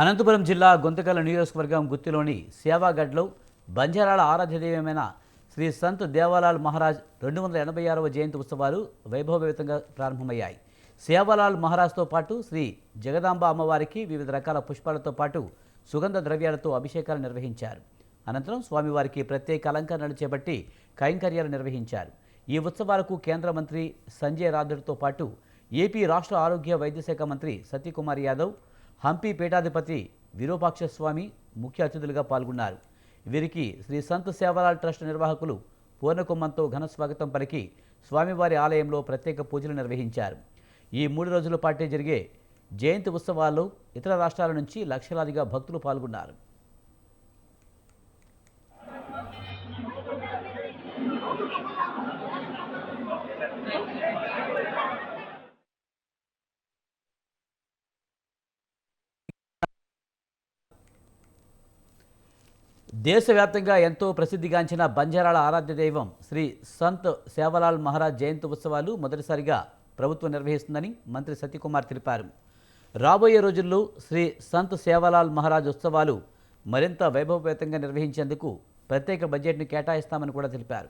అనంతపురం జిల్లా గుంతకల్ నియోజకవర్గం గుత్తిలోని సేవాగఢ్లో బంజారాల ఆరాధ్యదైవమైన శ్రీ సంత్ దేవాలాల్ మహారాజ్ రెండు వందల ఎనభై ఆరవ జయంతి ఉత్సవాలు వైభవపేతంగా ప్రారంభమయ్యాయి. సేవాలాల్ మహారాజ్తో పాటు శ్రీ జగదాంబ అమ్మవారికి వివిధ రకాల పుష్పాలతో పాటు సుగంధ ద్రవ్యాలతో అభిషేకాలు నిర్వహించారు. అనంతరం స్వామివారికి ప్రత్యేక అలంకరణలు చేపట్టి కైంకర్యాలు నిర్వహించారు. ఈ ఉత్సవాలకు కేంద్ర మంత్రి సంజయ్ రాథోడ్తో పాటు ఏపీ రాష్ట్ర ఆరోగ్య వైద్య శాఖ మంత్రి సత్యకుమార్ యాదవ్ హంపి పీఠాధిపతి విరూపాక్ష స్వామి ముఖ్య అతిథులుగా పాల్గొన్నారు. వీరికి శ్రీ సంత్ సేవలాల్ ట్రస్ట్ నిర్వాహకులు పూర్ణకుమ్మంతో ఘన స్వాగతం పలికి స్వామివారి ఆలయంలో ప్రత్యేక పూజలు నిర్వహించారు. ఈ మూడు రోజుల పాటే జరిగే జయంతి ఉత్సవాల్లో ఇతర రాష్ట్రాల నుంచి లక్షలాదిగా భక్తులు పాల్గొన్నారు. దేశవ్యాప్తంగా ఎంతో ప్రసిద్ధిగాంచిన బంజారాల ఆరాధ్య దైవం శ్రీ సంత్ సేవలాల్ మహారాజ్ జయంతి ఉత్సవాలు మొదటిసారిగా ప్రభుత్వం నిర్వహిస్తుందని మంత్రి సత్యకుమార్ తెలిపారు. రాబోయే రోజుల్లో శ్రీ సంత్ సేవలాల్ మహారాజ్ ఉత్సవాలు మరింత వైభవపేతంగా నిర్వహించేందుకు ప్రత్యేక బడ్జెట్ను కేటాయిస్తామని కూడా తెలిపారు.